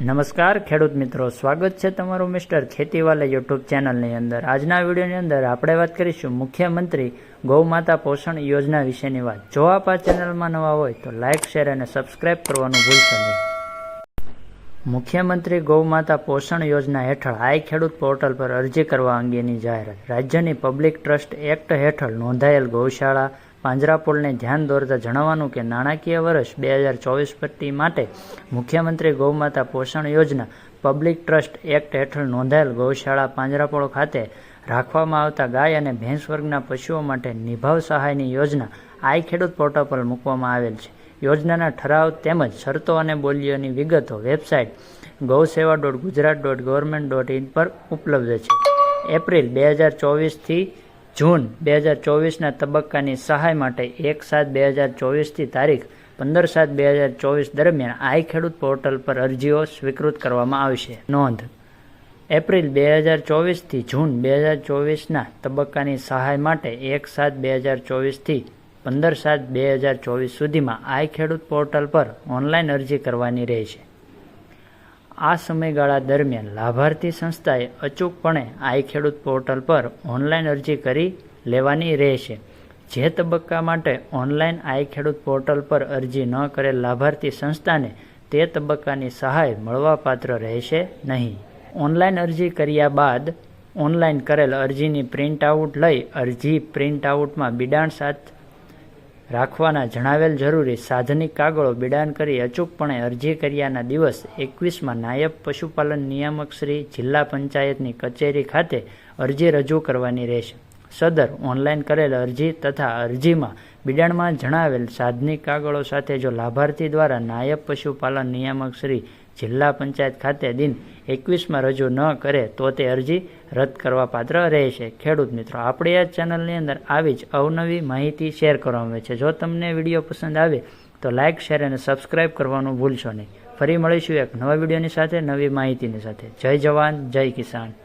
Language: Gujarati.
નમસ્કાર, ખેડૂત મિત્રો. સ્વાગત છે તમારું મિસ્ટર ખેતીવાલા યુટ્યુબ ચેનલની અંદર. આજના વિડીયોની અંદર આપણે વાત કરીશું મુખ્યમંત્રી ગૌમાતા પોષણ યોજના વિશેની વાત. જો આપ આ ચેનલમાં નવા હોય તો લાઇક શેર અને સબસ્ક્રાઇબ કરવાનું ભૂલશો નહીં. મુખ્યમંત્રી ગૌમાતા પોષણ યોજના હેઠળ આઈ ખેડૂત પોર્ટલ પર અરજી કરવા અંગેની જાહેરાત. રાજ્યની પબ્લિક ટ્રસ્ટ એક્ટ હેઠળ નોંધાયેલ ગૌશાળા પાંજરાપોળને ધ્યાન દોરતા જણાવવાનું કે નાણાકીય વર્ષ બે હજાર ચોવીસ પટ્ટી માટે મુખ્યમંત્રી ગૌમાતા પોષણ યોજના પબ્લિક ટ્રસ્ટ એક્ટ હેઠળ નોંધાયેલ ગૌશાળા પાંજરાપોળ ખાતે રાખવામાં આવતા ગાય અને ભેંસ વર્ગના પશુઓ માટે નિભાવ સહાયની યોજના આઈ ખેડૂત પોર્ટલ પર મૂકવામાં આવેલ છે. યોજનાના ઠરાવ તેમજ શરતો અને બોલીઓની વિગતો website Gauseva dot Gujarat dot government dot in પર ઉપલબ્ધ છે. એપ્રિલ બે હજાર ચોવીસથી જૂન બે હજાર ચોવીસના તબક્કાની સહાય માટે એક સાત બે હજાર ચોવીસથી તારીખ પંદર સાત બે હજાર ચોવીસ દરમિયાન આઈ ખેડૂત પોર્ટલ પર અરજીઓ સ્વીકૃત કરવામાં આવશે. નોંધ. એપ્રિલ બે હજાર ચોવીસથી જૂન બે હજાર ચોવીસના તબક્કાની સહાય માટે એક સાત બે હજાર ચોવીસથી પંદર સાત બે હજાર ચોવીસ સુધીમાં આઈ ખેડૂત પોર્ટલ પર ઓનલાઈન અરજી કરવાની રહેશે. આ સમયગાળા દરમિયાન લાભાર્થી સંસ્થાએ અચૂકપણે આઈ ખેડૂત પોર્ટલ પર ઓનલાઈન અરજી કરી લેવાની રહેશે. જે તબક્કા માટે ઓનલાઈન આઈ ખેડૂત પોર્ટલ પર અરજી ન કરેલ લાભાર્થી સંસ્થાને તે તબક્કાની સહાય મળવાપાત્ર રહેશે નહીં. ઓનલાઈન અરજી કર્યા બાદ ઓનલાઈન કરેલ અરજીની પ્રિન્ટ આઉટ લઈ અરજી પ્રિન્ટ આઉટમાં બિડાણ સાથ રાખવાના જણાવેલ જરૂરી સાધનિક કાગળો બિડાન કરી અચૂકપણે અરજી કર્યાના દિવસ એકવીસમાં નાયબ પશુપાલન નિયામક શ્રી જિલ્લા પંચાયતની કચેરી ખાતે અરજી રજૂ કરવાની રહેશે. સદર ઓનલાઈન કરેલ અરજી તથા અરજીમાં બિડાણમાં જણાવેલ સાધનિક કાગળો સાથે જો લાભાર્થી દ્વારા નાયબ પશુપાલન નિયામક શ્રી જિલ્લા પંચાયત ખાતે દિન એકવીસમાં રજૂ ન કરે તો તે અરજી રદ કરવા પાત્ર રહેશે. ખેડૂત મિત્રો, આપણી આ ચેનલની અંદર આવી જ અવનવી માહિતી શેર કરવામાં આવે છે. જો તમને વીડિયો પસંદ આવે તો લાઇક શેર અને સબસ્ક્રાઇબ કરવાનું ભૂલશો નહીં. ફરી મળીશું એક નવા વિડીયોની સાથે, નવી માહિતીની સાથે. જય જવાન, જય કિસાન.